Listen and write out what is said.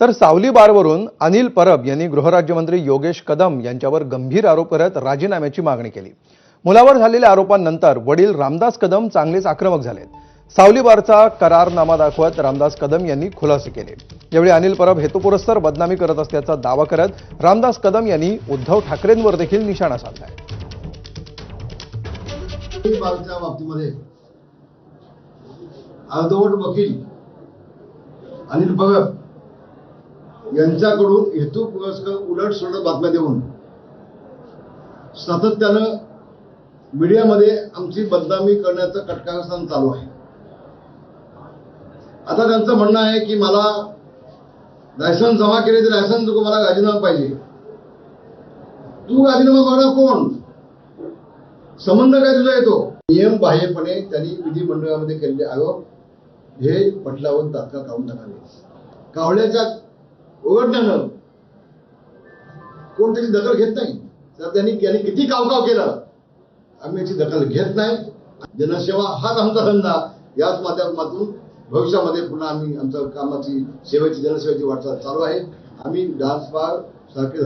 तर सावली बारवरून अनिल परब यांनी गृहराज्यमंत्री योगेश कदम यांच्यावर गंभीर आरोप करत राजीनाम्याची मागणी केली. मुलावर झालेल्या आरोपांनंतर वडील रामदास कदम चांगलेच आक्रमक झालेत. सावली बारचा करारनामा दाखवत रामदास कदम यांनी खुलासे केले. यावेळी अनिल परब हेतुपुरस्सर बदनामी करत असल्याचा दावा करत रामदास कदम यांनी उद्धव ठाकरेंवर देखील निशाणा साधलाय बाबतीमध्ये अर्धवट वकील अनिल भगत यांच्याकडून हेतू पुरस्कार उलट सुलट बातम्या देऊन सातत्यानं मीडियामध्ये आमची बदनामी करण्याचं कटकारस्थान चालू आहे. आता त्यांचं म्हणणं आहे की मला लायसन्स जमा केले तर लायसन्स मला राजीनामा पाहिजे. तू राजीनामा मागणार कोण? संबंध काय तुझा येतो? नियम बाह्यपणे त्यांनी विधिमंडळामध्ये केलेले आयोग हे पटलावर तात्काळ काढून टाकावे. कावळ्याच्या ओघडण्यानं कोण त्याची दखल घेत नाही. तर त्यांनी त्यांनी किती कावकाव केलं आम्ही याची दखल घेत नाही. जनसेवा हाच आमचा धंदा. याच माध्यमातून भविष्यामध्ये पुन्हा आम्ही आमच्या कामाची सेवेची जनसेवेची वाटचाल चालू आहे. आम्ही डान्स बार सारखे